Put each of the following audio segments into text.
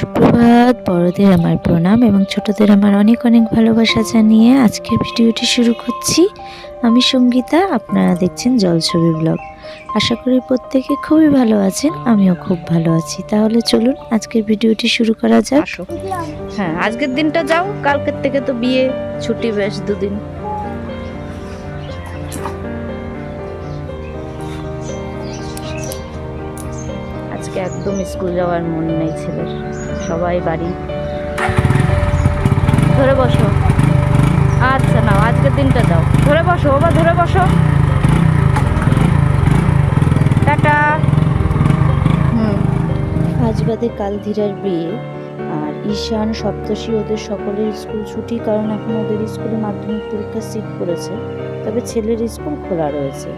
সুপ্রভাত, বড়দের আমার প্রণাম এবং ছোটদের আমার অনেক অনেক ভালোবাসা জানিয়ে আজকের ভিডিওটি শুরু করছি। আমি সঙ্গীতা, আপনারা দেখছেন জলছবি ব্লগ। আশা করি প্রত্যেকে খুবই ভালো আছেন, আমিও খুব ভালো আছি। তাহলে চলুন আজকের ভিডিওটি শুরু করা যাক। হ্যাঁ আজকের দিনটা যাও, কালকের থেকে তো বিয়ে, ছুটি বেশ দুদিন। আজকে একদম স্কুল যাওয়ার মন নেই ছেলের। সবাই বাড়ি। ধরে বসো। আচ্ছা নাও, আজকের দিনটা দাও ধরে বসো, বাবা, ধরে বসো। টাটা। হুম, আজ বাদে কাল ধীরার বিয়ে। আর ঈশান, সপ্তর্ষি ওদের সকলের স্কুল ছুটি, কারণ এখন ওদের স্কুলে মাধ্যমিক পরীক্ষার সিট পড়েছে। তবে ছেলের স্কুল খোলা রয়েছে।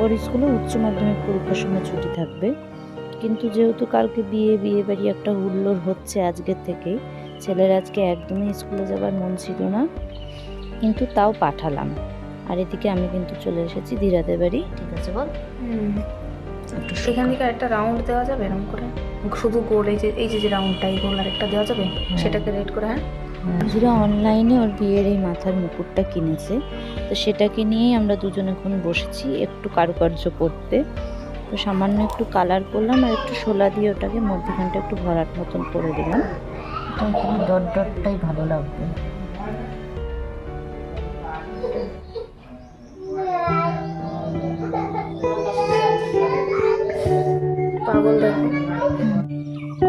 ওর স্কুলে উচ্চ মাধ্যমিক পরীক্ষার সময় ছুটি থাকবে। কিন্তু যেহেতু কালকে বিয়ে বিয়ে বাড়ি একটা হুল্লোড় হচ্ছে আজকের থেকেই ছেলের আজকে একদমই স্কুলে যাবার মন ছিল না কিন্তু তাও পাঠালাম। আর এদিকে আমি কিন্তু চলে এসেছি ধীরাদের বাড়ি ঠিক আছে বল? একটু সেখান থেকে একটা রাউন্ড দেওয়া যাবে এরকম করে? শুধু গোল এই যে এই যে যে রাউন্ডটা এই গোল আরেকটা দেওয়া যাবে? সেটাকে রেড করে হ্যাঁ? ধীরা অনলাইনে ওর বিয়ের এই মাথার মুকুটটা কিনেছে তো সেটাকে নিয়েই আমরা দুজন এখন বসেছি একটু কারুকার্য করতে। তো সামান্য একটু কালার করলাম আর একটু শোলা দিয়ে ওটাকে মধ্যখানটা একটু ভরাট মতন করে দিলাম। এটা ডট ডটটাই ভালো লাগবে। পাগল দেখো।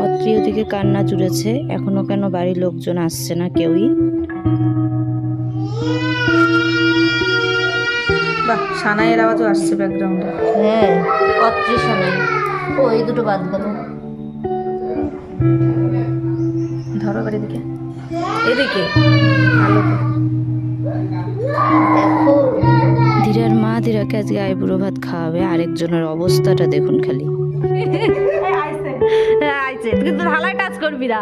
অত্রি ওদিকে কান্না জুড়েছে এখনও কেন বাড়ির লোকজন আসছে না কেউই? বাহ সানাইয়ের আওয়াজও আসছে ব্যাকগ্রাউন্ডে হ্যাঁ। নাই। ও এই দুটো বাদ গেল। ধরো এদিকে। দেখো ধীরার মা ধীরাকে আজকে আইবুড়ো ভাত খাওয়াবে আরেকজনের অবস্থাটা দেখুন খালি। আইছে কিন্তু ঢালাই টাচ করবি না।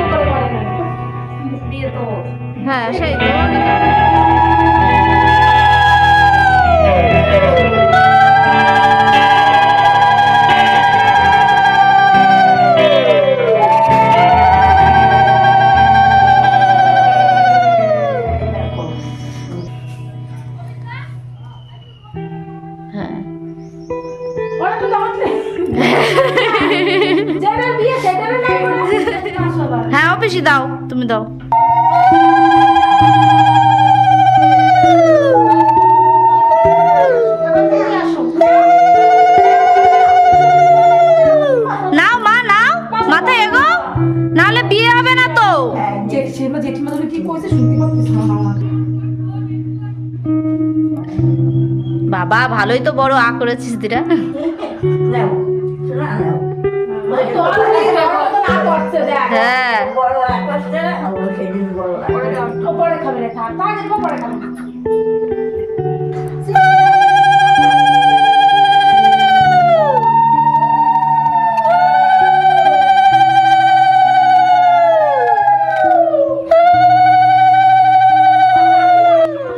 ভালোই তো বড় আ করেছিস দিরা হ্যাঁ।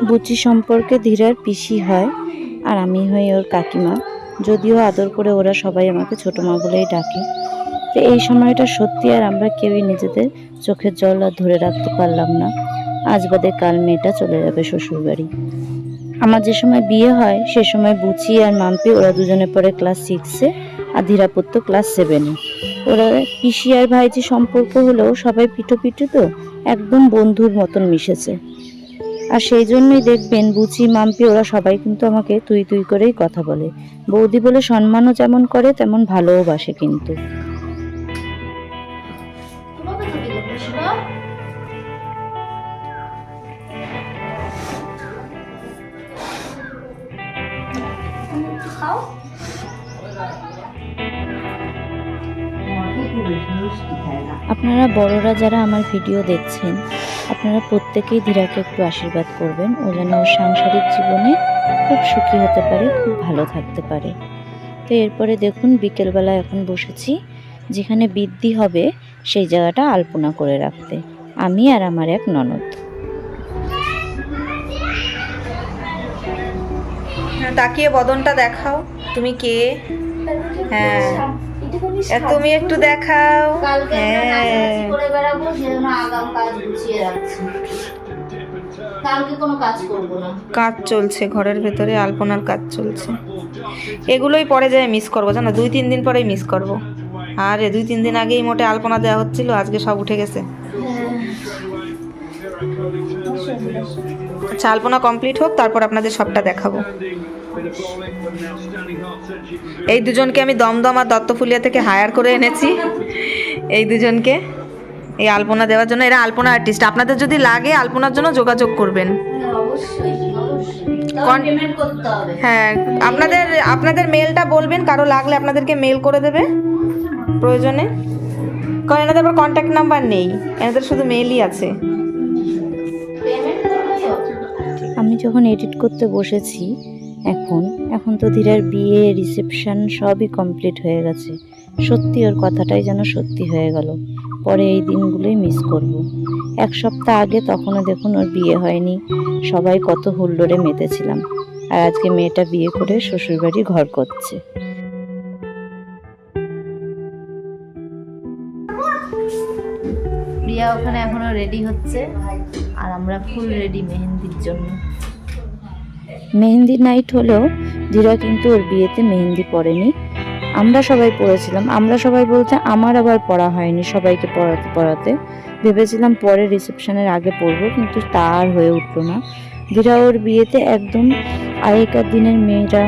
বুচি সম্পর্কে ধীরার পিসি হয়। আর আমি হই ওর কাকিমা। যদিও আদর করে ওরা সবাই আমাকে ছোট মা বলেই ডাকে। তো এই সময়টা সত্যি আর আমরা কেউই নিজেদের চোখের জল আর ধরে রাখতে পারলাম না। আজ বাদে কাল মেয়েটা চলে যাবে শ্বশুরবাড়ি। আমার যে সময় বিয়ে হয়, সে সময় বুচি আর মাম্পি ওরা দুজনে পরে ক্লাস সিক্সে আর ধীরা পড়তো ক্লাস সেভেনে ওরা পিসি আর ভাইজি সম্পর্ক হলেও সবাই পিঠো পিঠো তো, একদম বন্ধুর মতন মিশেছে। আর সেই জন্যই দেখবেন বুচি মাম্পি, ওরা সবাই কিন্তু আমাকে তুই তুই করেই কথা বলে। বৌদি বলে সম্মানও যেমন করে, তেমন ভালোও বাসে কিন্তু। আপনারা বড়রা যারা আমার ভিডিও দেখছেন আপনারা প্রত্যেকেই ধীরাকে একটু আশীর্বাদ করবেন। ও যেন ওর সাংসারিক জীবনে খুব সুখী হতে পারে, খুব ভালো থাকতে পারে। তো এরপরে দেখুন, বিকেলবেলা এখন বসেছি। যেখানে বৃদ্ধি হবে, সেই জায়গাটা আলপনা করে রাখতে। আমি আর আমার এক ননদ। তাকিয়ে বদনটা দেখাও। তুমি কে? হ্যাঁ। তুমি একটু দেখাও। হ্যাঁ। করে বেড়াবো সেজন্য আগাম কাজ গুছিয়ে রাখছি। কালকে কোনো কাজ করব না। কাজ চলছে ঘরের ভেতরে আলপনার কাজ চলছে। এগুলোই পরে যায় মিস করব জানো দুই তিন দিন পরেই মিস করব। আরে দুই তিন দিন আগেই মোটে আলপনা দেওয়া হচ্ছিল আজকে সব উঠে গেছে। আচ্ছা আলপনা কমপ্লিট হোক তারপর আপনাদের সবটা দেখাবো। এই দুজনকে আমি দমদম আর দত্তফুলিয়া থেকে হায়ার করে এনেছি। এই দুজনকে এই আলপনা দেওয়ার জন্য। এরা আলপনা আর্টিস্ট আপনাদের যদি লাগে আলপনার জন্য যোগাযোগ করবেন। হ্যাঁ আপনাদের আপনাদের মেলটা বলবেন। কারও লাগলে আপনাদেরকে মেল করে দেবে। প্রয়োজনে। কারণ এনাদের আবার কন্ট্যাক্ট নাম্বার নেই। এনাদের শুধু মেলই আছে। আমি যখন এডিট করতে বসেছি এখন এখন তো ধীরার বিয়ে রিসেপশন সবই কমপ্লিট হয়ে গেছে। সত্যি ওর কথাটাই যেন সত্যি হয়ে গেল। পরে এই দিনগুলোই মিস করব। এক সপ্তাহ আগে তখনও দেখুন ওর বিয়ে হয়নি। সবাই কত হুল্লোড়ে মেতেছিলাম। আর আজকে মেয়েটা বিয়ে করে শ্বশুরবাড়ি ঘর করছে। প্রিয়া ওখানে এখনও রেডি হচ্ছে। আর আমরা ফুল রেডি মেহেন্দির জন্য। মেহেন্দি নাইট হলেও ধীরা কিন্তু ওর বিয়েতে মেহেন্দি পড়েনি আমরা সবাই পড়েছিলাম। আমরা সবাই বলতে আমার আবার পড়া হয়নি সবাইকে পড়াতে পড়াতে। ভেবেছিলাম পরে রিসেপশনের আগে পড়ব, কিন্তু তা আর হয়ে উঠল না। ধীরা ওর বিয়েতে একদম আগেকার দিনের মেয়েরা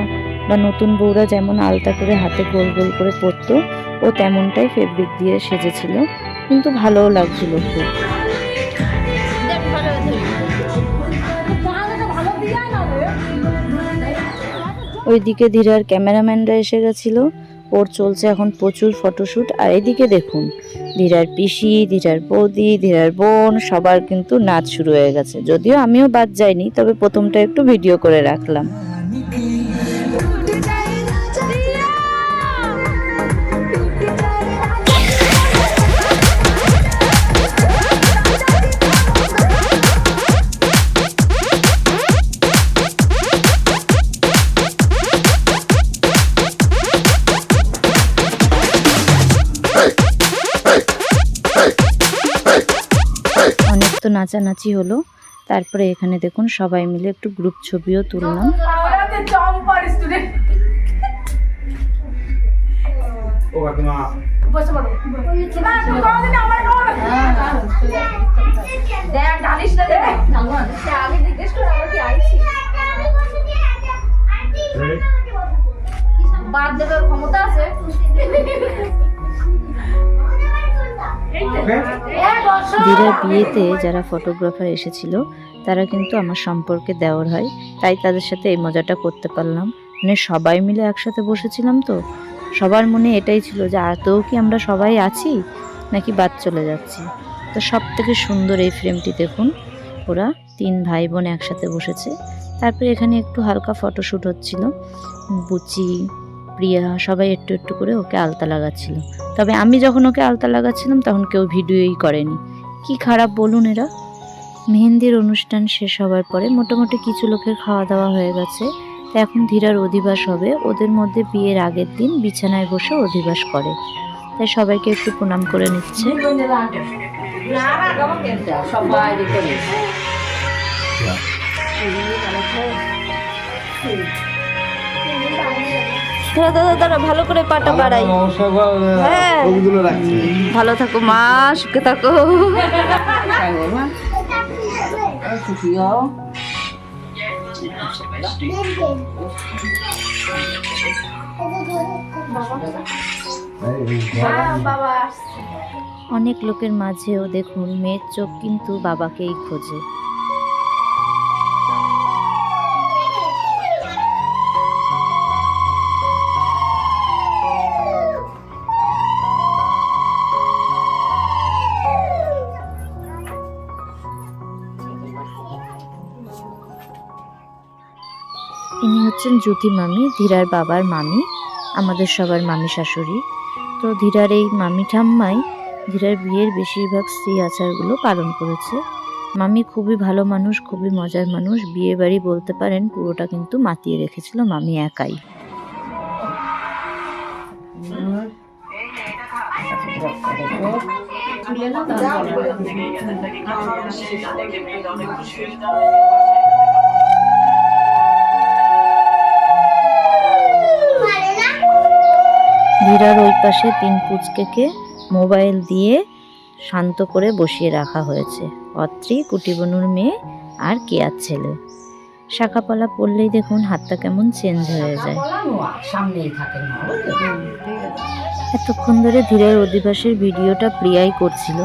বা নতুন বউরা যেমন আলতা করে হাতে গোল গোল করে পরতো, ও তেমনটাই ফেব্রিক দিয়ে সেজেছিল। কিন্তু ভালোও লাগছিল খুব। ওইদিকে ধীরার ক্যামেরাম্যানরা এসে গেছিল। ওর চলছে এখন প্রচুর ফটোশ্যুট আর এদিকে দেখুন, ধীরার পিসি, ধীরার বৌদি, ধীরার বোন, সবার কিন্তু নাচ শুরু হয়ে গেছে। যদিও আমিও বাদ যাইনি, তবে প্রথমটা একটু ভিডিও করে রাখলাম। নাচানাচি হলো। তারপরে এখানে দেখুন সবাই মিলে একটু গ্রুপ ছবিও তুললাম। বাদ দেবার ক্ষমতা আছে? ধীরার বিয়েতে যারা ফটোগ্রাফার এসেছিল, তারা কিন্তু আমার সম্পর্কে দেওয়ার হয়। তাই তাদের সাথে এই মজাটা করতে পারলাম। মানে সবাই মিলে একসাথে বসেছিলাম তো। সবার মনে এটাই ছিল যে আদৌ কি আমরা সবাই আছি, নাকি বাদ চলে যাচ্ছি? তো সব থেকে সুন্দর এই ফ্রেমটি দেখুন। ওরা তিন ভাই বোন একসাথে বসেছে। তারপরে এখানে একটু হালকা ফটোশ্যুট হচ্ছিল। বুচি প্রিয়া সবাই একটু একটু করে ওকে আলতা লাগাচ্ছিল তবে আমি যখন ওকে আলতা লাগাচ্ছিলাম তখন কেউ ভিডিওই করেনি কি খারাপ বলুন এরা মেহেন্দির অনুষ্ঠান শেষ হওয়ার পরে মোটামুটি কিছু লোকের খাওয়া দাওয়া হয়ে গেছে তা এখন ধীরার অধিবাস হবে ওদের মধ্যে বিয়ের আগের দিন বিছানায় বসে অধিবাস করে তাই সবাইকে একটু প্রণাম করে নিচ্ছে দাদা দাদা দাদা ভালো করে পাটা বাড়াই। হ্যাঁ। ভালো থাকো মা সুখে থাকো। অনেক লোকের মাঝেও দেখুন মেয়ের চোখ কিন্তু বাবাকেই খোঁজে। হচ্ছেন জ্যোতি মামি, ধীরার বাবার মামি, আমাদের সবার মামি শাশুড়ি। তো ধীরার এই মামি ঠাম্মাই ধীরার বিয়ের বেশিরভাগ স্ত্রী আচারগুলো পালন করেছে। মামি খুবই ভালো মানুষ, খুবই মজার মানুষ। বিয়ে বাড়ি বলতে পারেন, পুরোটা কিন্তু মাতিয়ে রেখেছিল মামি একাই। ধীরার ওই পাশে তিন পুচকেকে মোবাইল দিয়ে শান্ত করে বসিয়ে রাখা হয়েছে। অত্রি, কুটিবনুর মেয়ে আর কেয়ার ছেলে। শাখাপালা পড়লেই দেখুন হাতটা কেমন চেঞ্জ হয়ে যায়। এতক্ষণ ধরে ধীরের অধিবাসের ভিডিওটা প্রিয়াই করছিল।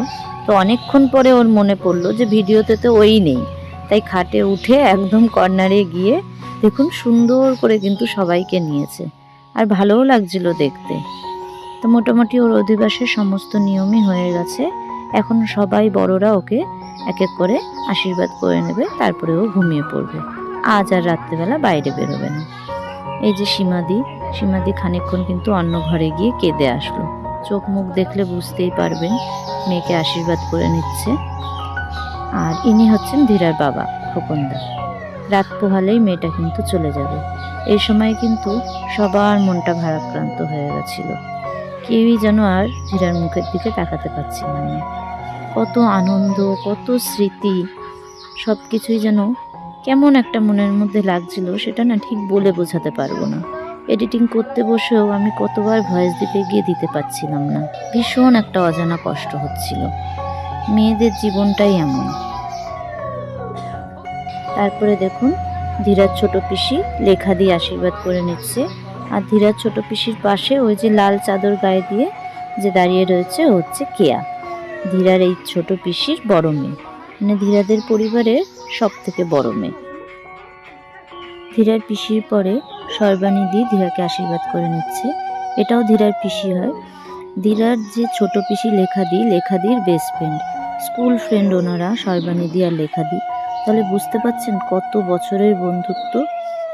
তো অনেকক্ষণ পরে ওর মনে পড়ল যে ভিডিওতে তো ওই নেই। তাই খাটে উঠে একদম কর্নারে গিয়ে দেখুন সুন্দর করে কিন্তু সবাইকে নিয়েছে। আর ভালোও লাগছিল দেখতে। তো মোটামুটি ওর অধিবাসের সমস্ত নিয়মই হয়ে গেছে। এখন সবাই বড়রা ওকে এক এক করে আশীর্বাদ করে নেবে, তারপরে ও ঘুমিয়ে পড়বে। আজ আর রাত্রেবেলা বাইরে বেরোবে না। এই যে সীমাদি সীমাদি খানিকক্ষণ কিন্তু অন্য ঘরে গিয়ে কেঁদে আসলো। চোখ মুখ দেখলে বুঝতেই পারবেন, মেয়েকে আশীর্বাদ করে নিচ্ছে। আর ইনি হচ্ছেন ধীরার বাবা, খোকনদা। রাত পোহালেই মেয়েটা কিন্তু চলে যাবে। এই সময় কিন্তু সবার মনটা ভারাক্রান্ত হয়ে গেছিল। কেউই যেন আর ধীরার মুখের দিকে তাকাতে পারছিল না কত আনন্দ, কত স্মৃতি সব কিছুই যেন কেমন একটা মনের মধ্যে লাগছিল সেটা না ঠিক বলে বোঝাতে পারব না। এডিটিং করতে বসেও আমি কতবার ভয়েস দিতে গিয়ে দিতে পারছিলাম না। ভীষণ একটা অজানা কষ্ট হচ্ছিল। মেয়েদের জীবনটাই এমন। তারপরে দেখুন ধীরাজ ছোট পিসি লেখা দিয়ে আশীর্বাদ করে নিচ্ছে। আর ধীরাজ ছোট পিসির পাশে ওই যে লাল চাদর গায়ে দিয়ে যে দাঁড়িয়ে রয়েছে হচ্ছে কেয়া। ধীরার এই ছোট পিসির বড় মেয়ে। মানে ধীরাদের পরিবারের সব থেকে বড় মেয়ে। ধীরার পিসির পরে সর্বানিধি ধীরাকে আশীর্বাদ করে নিচ্ছে। এটাও ধীরার পিসি হয়। ধীরার যে ছোট পিসি লেখাদি লেখাদির বেস্ট ফ্রেন্ড স্কুল ফ্রেন্ড ওনারা সর্বানিধি আর লেখা লেখাদি তাহলে বুঝতে পারছেন কত বছরের বন্ধুত্ব?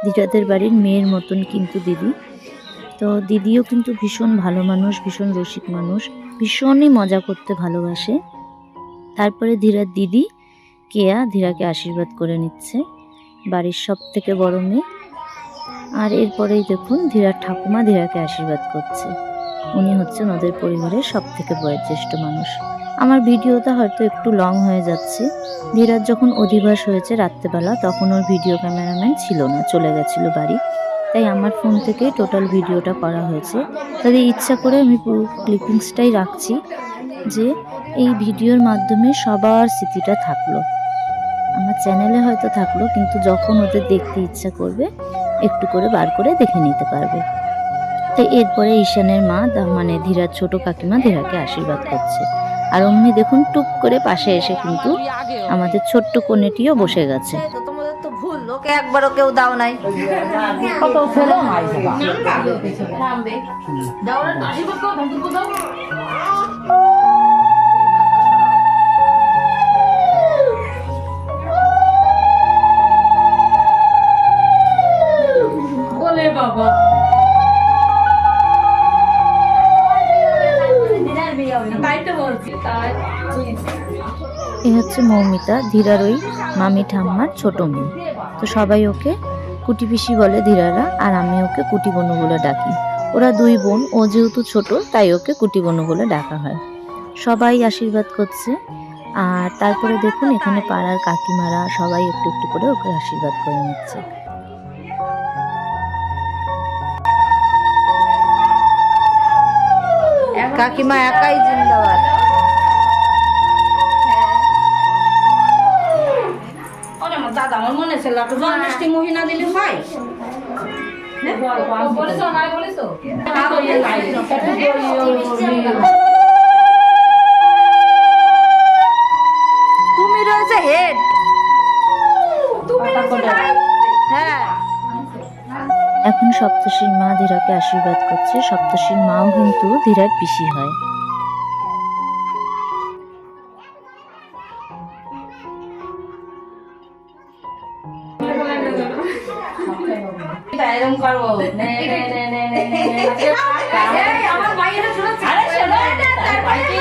ধীরাদের বাড়ির মেয়ের মতন কিন্তু দিদি। তো দিদিও কিন্তু ভীষণ ভালো মানুষ, ভীষণ রসিক মানুষ, ভীষণই মজা করতে ভালোবাসে। তারপরে ধীরার দিদি, কেয়া ধীরাকে আশীর্বাদ করে নিচ্ছে, বাড়ির সব থেকে বড় মেয়ে। আর এরপরেই দেখুন ধীরার ঠাকুমা ধীরাকে আশীর্বাদ করছে। উনি হচ্ছেন ওদের পরিবারের সব থেকে বয়োজ্যেষ্ঠ মানুষ। আমার ভিডিওটা হয়তো একটু লং হয়ে যাচ্ছে। ধীরাজ যখন অধিবাস হয়েছে রাত্রেবেলা, তখন ওর ভিডিও ক্যামেরাম্যান ছিল না, চলে গেছিল বাড়ি। তাই আমার ফোন থেকেই টোটাল ভিডিওটা করা হয়েছে। তাদের ইচ্ছা করে আমি পুরো ক্লিপিংসটাই রাখছি যে এই ভিডিওর মাধ্যমে সবার স্মৃতিটা থাকল। আমার চ্যানেলে হয়তো থাকল, কিন্তু যখন ওদের দেখতে ইচ্ছা করবে, একটু করে বার করে দেখে নিতে পারবে। তাই এরপরে ঈশানের মা মানে ধীরার ছোট কাকিমা ধীরাকে আশীর্বাদ করছে। আর অমনি দেখুন টুক করে পাশে এসে কিন্তু আমাদের ছোট্ট কনেটিও বসে গেছে। একবারও কেউ দাও নাই বাবা। এ হচ্ছে মৌমিতা ধীরার ওই মামি ঠাম্মার ছোট মেয়ে। তো সবাই ওকে কুটি পিসি বলে ধীরারা, আর আমি ওকে কুটি বনু বলে ডাকি। ওরা দুই বোন, ও যেহেতু ছোট, তাই ওকে কুটি বনু বলে ডাকা হয়। সবাই আশীর্বাদ করছে, আর তারপরে দেখুন এখানে পাড়ার কাকিমারা সবাই একটু একটু করে ওকে আশীর্বাদ করে নিচ্ছে। কাকিমা একাই জিন্দাবাদ। দাদা আমার মনে জল মিষ্টি মহিনা দিলে হয়। বলেছ বলেছ তুমি রয়েছে হেড হ্যাঁ। এখন সপ্তর্ষির মা ধীরাকে আশীর্বাদ করছে। সপ্তর্ষির মাও কিন্তু ধীরার পিসি হয়। এরকম করব নে নে নে নে নে নে আমার মাইয়েরা শোনাচ্ছে আরে শোনো তার বাড়িতে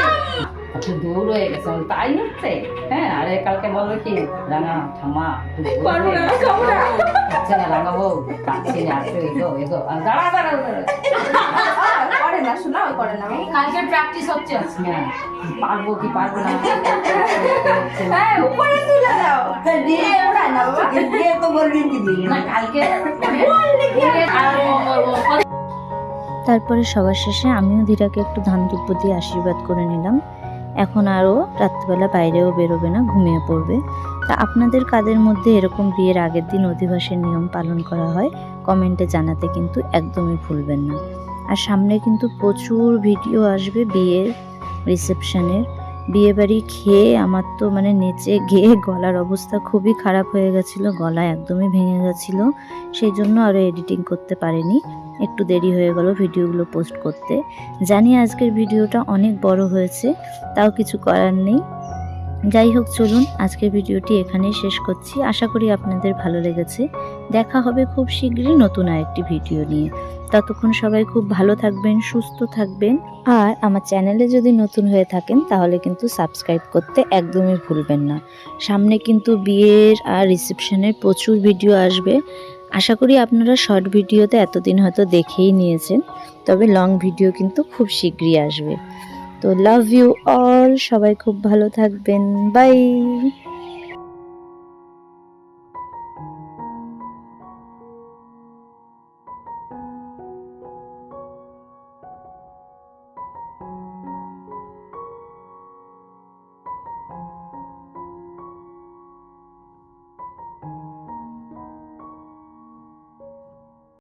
একটু দূর হয়ে গেছে তাই হচ্ছে হ্যাঁ আরে কালকে বলবে কি রাঙা ঠামা হচ্ছে না রাঙা বউ কাছে আসো এগো এগো দাঁড়া দাঁড়া দাঁড়া করে না শোনা করে না কালকে প্র্যাকটিস হচ্ছে হ্যাঁ পারব কি পারব না হ্যাঁ উপরে তুলে দাও। দিয়ে ওড়ায় না বাবা তো বলবি কি দিয়ে? না কালকে তারপরে সবার শেষে আমিও ধীরাকে একটু ধান দুব্য দিয়ে আশীর্বাদ করে নিলাম। এখন আরও রাত্রিবেলা বাইরেও বেরোবে না ঘুমিয়ে পড়বে। তা আপনাদের কাদের মধ্যে এরকম বিয়ের আগের দিন অধিবাসের নিয়ম পালন করা হয় কমেন্টে জানাতে কিন্তু একদমই ভুলবেন না। আর সামনে কিন্তু প্রচুর ভিডিও আসবে বিয়ের রিসেপশনের। বিয়ে বাড়ি খেয়ে আমার তো মানে নেচে গিয়ে গলার অবস্থা খুবই খারাপ হয়ে গেছিল, গলা একদমই ভেঙে গেছিল। সেই জন্য আরও এডিটিং করতে পারিনি। একটু দেরি হয়ে গেল ভিডিওগুলো পোস্ট করতে। জানি আজকের ভিডিওটা অনেক বড় হয়েছে, তাও কিছু করার নেই। যাই হোক চলুন আজকের ভিডিওটি এখানেই শেষ করছি। আশা করি আপনাদের ভালো লেগেছে। দেখা হবে খুব শীঘ্রই নতুন আরেকটি ভিডিও নিয়ে। ততক্ষণ সবাই খুব ভালো থাকবেন, সুস্থ থাকবেন। আর আমার চ্যানেলে যদি নতুন হয়ে থাকেন, তাহলে কিন্তু সাবস্ক্রাইব করতে একদমই ভুলবেন না। সামনে কিন্তু বিয়ের আর রিসেপশনের প্রচুর ভিডিও আসবে। আশা করি আপনারা শর্ট ভিডিওতে এতদিন হয়তো দেখেই নিয়েছেন, তবে লং ভিডিও কিন্তু খুব শীঘ্রই আসবে। তো লাভ ইউ অল সবাই খুব ভালো থাকবেন বাই